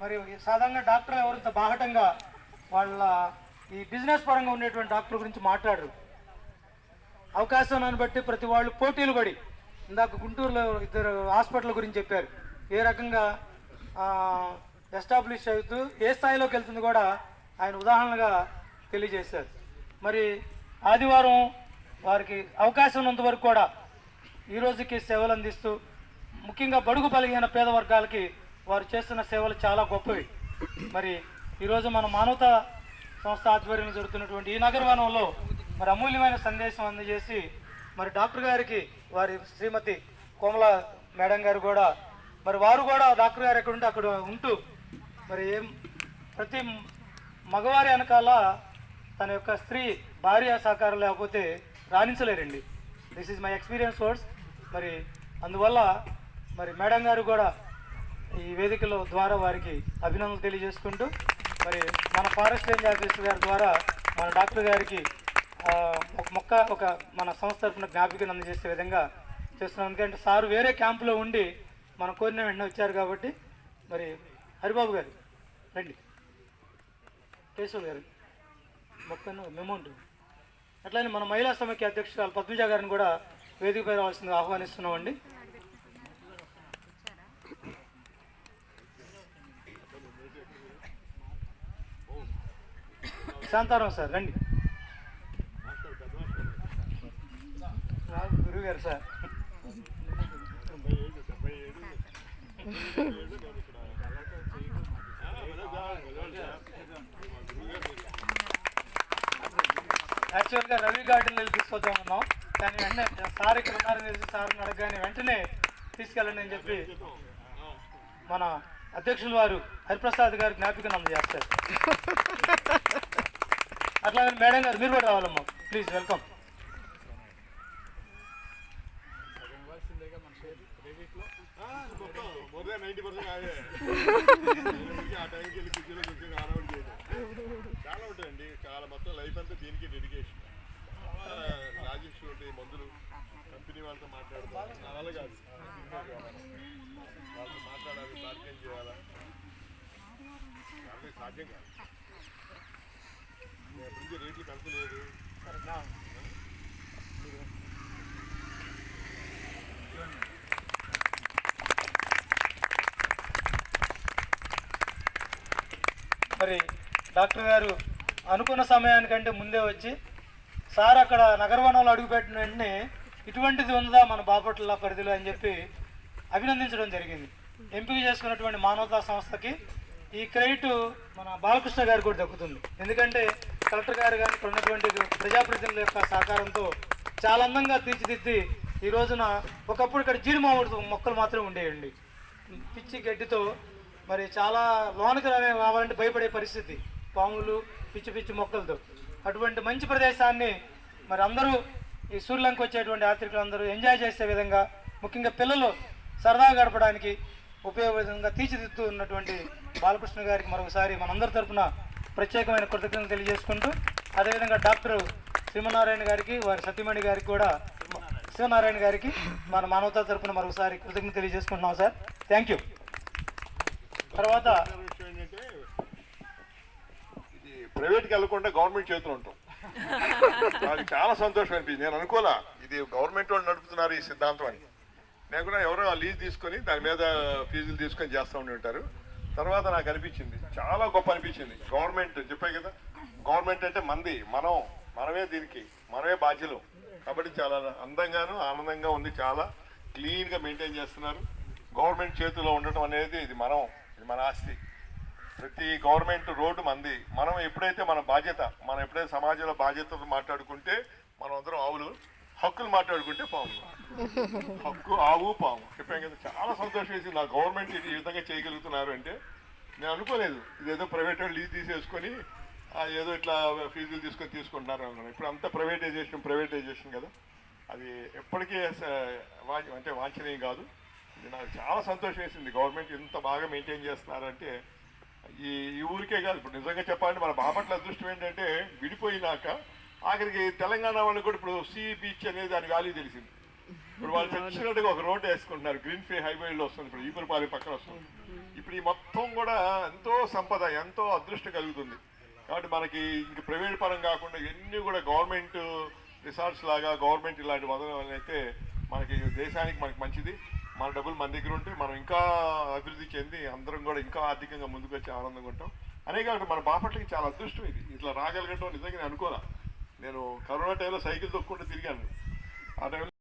మరి సాధారణంగా డాక్టర్ ఎవరింత బాహటంగా వాళ్ళ ఈ బిజినెస్ పరంగా ఉండేటువంటి డాక్టర్ గురించి మాట్లాడరు. అవకాశాన్ని బట్టి ప్రతి వాళ్ళు పోటీలు పడి ఇందాక గుంటూరులో ఇద్దరు హాస్పిటల్ గురించి చెప్పారు. ఏ రకంగా ఎస్టాబ్లిష్ అవుతూ ఏ స్థాయిలోకి వెళ్తుంది కూడా ఆయన ఉదాహరణగా తెలియజేశారు. మరి ఆదివారం వారికి అవకాశం ఉన్నంత వరకు కూడా ఈ రోజుకి సేవలు అందిస్తూ ముఖ్యంగా బడుగు బలహీన పేద వర్గాలకి వారు చేస్తున్న సేవలు చాలా గొప్పవి. మరి ఈరోజు మన మానవత సంస్థ ఆధ్వర్యంలో జరుగుతున్నటువంటి ఈ నగరవనంలో మరి అమూల్యమైన సందేశం అందజేసి మరి డాక్టర్ గారికి వారి శ్రీమతి కోమల మేడం గారు కూడా మరి వారు కూడా డాక్టర్ గారు ఎక్కడ ఉంటే అక్కడ ఉంటూ మరి ఏం ప్రతి మగవారి వెనకాల తన యొక్క స్త్రీ భార్య సహకారం లేకపోతే రాణించలేరండి. This is my experience words మరి అందువల్ల మరి మేడం గారు కూడా ఈ వేదికలో ద్వారా వారికి అభినందనలు తెలియజేసుకుంటూ మరి మన ఫారెస్ట్ రేంజ్ ఆఫీసర్ గారి ద్వారా మన డాక్టర్ గారికి ఒక మొక్క ఒక మన సంస్థ తరఫున జ్ఞాపికను అందజేసే విధంగా చేస్తున్నాం. ఎందుకంటే సారు వేరే క్యాంపులో ఉండి మన కోరిన వెంటనే వచ్చారు కాబట్టి మరి హరిబాబు గారు రండి. కేశవ్ గారు మొక్కను మెమోంట్ అట్లానే మన మహిళా సమైక్య అధ్యక్షురాలు పద్మజ గారిని కూడా వేదికపై రావాల్సిందిగా ఆహ్వానిస్తున్నామండి. శాంతారాం సార్ రండి. గురువు గారు సార్. యాక్చువల్గా రవి గార్డెన్ వెళ్ళి తీసుకొద్దాం ఉన్నాం కానీ వెంటనే సార్ ఇక్కడ ఉన్నారని తెలిసి సార్ని అడగగానే వెంటనే తీసుకెళ్ళండి అని చెప్పి మన అధ్యక్షులు వారు హరిప్రసాద్ గారు జ్ఞాపికను అందజేస్తారు. అట్లా మేడం గారు మీరు కూడా రావాలమ్మా. ప్లీజ్ వెల్కమ్ చాలా ఉంటాయండి చాలా మొత్తం లైఫ్ అంతా దీనికి డెడికేషన్ రాజేష్ ఉంటాయి మందులు కంపెనీ వాళ్ళతో మాట్లాడతారు నా వల్ల కాదు వాళ్ళతో మాట్లాడాలి బార్గెన్ చేయాలా సాధ్యం కాదు ఎప్పటి రేట్లు పెంచలేదు మరి డాక్టర్ గారు అనుకున్న సమయానికంటే ముందే వచ్చి సార్ అక్కడ నగరవనంలో అడుగుపెట్టిన వెంటనే ఇటువంటిది ఉందా మన బాపట్ల పరిధిలో? అని చెప్పి అభినందించడం జరిగింది. ఎంపిక చేసుకున్నటువంటి మానవతా సంస్థకి ఈ క్రెడిట్ మన బాలకృష్ణ గారు కూడా దక్కుతుంది. ఎందుకంటే కలెక్టర్ గారు కానీ ఇక్కడ ఉన్నటువంటి ప్రజాప్రతినిధుల యొక్క సహకారంతో చాలా అందంగా తీర్చిదిద్ది ఈ రోజున ఒకప్పుడు ఇక్కడ జీడి మామిడి మొక్కలు మాత్రమే ఉండేయండి. పిచ్చి గడ్డితో మరి చాలా లోనకి రావాలంటే భయపడే పరిస్థితి. పాములు పిచ్చి పిచ్చి మొక్కలతో. అటువంటి మంచి ప్రదేశాన్ని మరి అందరూ ఈ సూర్యలంక వచ్చేటువంటి యాత్రికులు అందరూ ఎంజాయ్ చేసే విధంగా ముఖ్యంగా పిల్లలు సరదాగా గడపడానికి ఉపయోగంగా తీర్చిదిద్దుతూ ఉన్నటువంటి బాలకృష్ణ గారికి మరొకసారి మనందరి తరపున ప్రత్యేకమైన కృతజ్ఞతలు తెలియజేసుకుంటూ అదేవిధంగా డాక్టర్ సింహనారాయణ గారికి వారి సతీమణి గారికి కూడా శివనారాయణ గారికి మన మానవతా తరపున మరొకసారి కృతజ్ఞత తెలియజేసుకుంటున్నాం సార్. థ్యాంక్ యూ తర్వాత ఏంటంటే ఇది ప్రైవేట్కి వెళ్ళకుండా గవర్నమెంట్ చేతులు ఉంటాం. నాకు చాలా సంతోషం అనిపించింది. నేను అనుకోలే ఇది గవర్నమెంట్ వాళ్ళు నడుపుతున్నారు ఈ సిద్ధాంతం అని. నేను కూడా ఎవరో లీజ్ తీసుకొని దాని మీద ఫీజులు తీసుకొని చేస్తూ ఉండి ఉంటారు. తర్వాత నాకు అనిపించింది. చాలా గొప్ప అనిపించింది. గవర్నమెంట్ చెప్పే కదా గవర్నమెంట్ అంటే మంది మనం మనమే దీనికి మనమే బాధ్యులు. కాబట్టి చాలా అందంగాను ఆనందంగా ఉంది చాలా. క్లీన్గా మెయింటైన్ చేస్తున్నారు. గవర్నమెంట్ చేతిలో ఉండటం అనేది ఇది మనం ఇది మన ఆస్తి. ప్రతి గవర్నమెంట్ రోడ్డు మంది. మనం ఎప్పుడైతే మన బాధ్యత మనం ఎప్పుడైతే సమాజంలో బాధ్యతలు మాట్లాడుకుంటే మనం అందరం ఆవులు హక్కులు మాట్లాడుకుంటే పాము. హక్కు ఆవు పాము. చెప్పాను కదా చాలా సంతోషం వేసి నా గవర్నమెంట్ ఈ విధంగా చేయగలుగుతున్నారు అంటే నేను అనుకోలేదు. ఇదేదో ప్రైవేట్ వాళ్ళు లీజ్ తీసేసుకొని ఏదో ఇట్లా ఫీజులు తీసుకొని తీసుకుంటున్నారు అనుకున్నాను. ఇప్పుడు అంతా ప్రైవేటైజేషన్ ప్రైవేటైజేషన్ కదా. అది ఎప్పటికీ అంటే వాంఛనీయం కాదు. ఇది నాకు చాలా సంతోషం వేసింది. గవర్నమెంట్ ఇంత బాగా మెయింటైన్ చేస్తున్నారంటే ఈ ఈ ఊరికే కాదు. ఇప్పుడు నిజంగా చెప్పాలంటే మన బాపట్ల అదృష్టం ఏంటంటే విడిపోయినాక ఆఖరికి తెలంగాణ వాళ్ళు కూడా ఇప్పుడు సీ బీచ్ అనేది దాని వాల్యూ తెలిసింది. ఇప్పుడు వాళ్ళు చచ్చినట్టుగా ఒక రోడ్ వేసుకుంటున్నారు. గ్రీన్ ఫీ హైవేలో వస్తుంది ఇప్పుడు ఈపురపాలి పక్కన వస్తుంది. ఇప్పుడు ఈ మొత్తం కూడా ఎంతో సంపద ఎంతో అదృష్టం కలుగుతుంది. కాబట్టి మనకి ఇంక ప్రైవేట్ పరం కాకుండా ఇవన్నీ కూడా గవర్నమెంట్ రిసార్ట్స్ లాగా గవర్నమెంట్ ఇలాంటి వదలడం వల్ల అయితే మనకి దేశానికి మనకి మంచిది. మన డబ్బులు మన దగ్గర ఉంటే మనం ఇంకా అభివృద్ధి చెంది అందరం కూడా ఇంకా ఆర్థికంగా ముందుకు వచ్చి ఆనందంగా ఉంటాం. అనే కాకుండా మన బాపట్లకి చాలా అదృష్టం ఇది. ఇట్లా రాగలగటం నిజంగా నేను నేను కరోనా టైంలో సైకిల్ తొక్కుంటూ తిరిగాను. ఆ టైంలో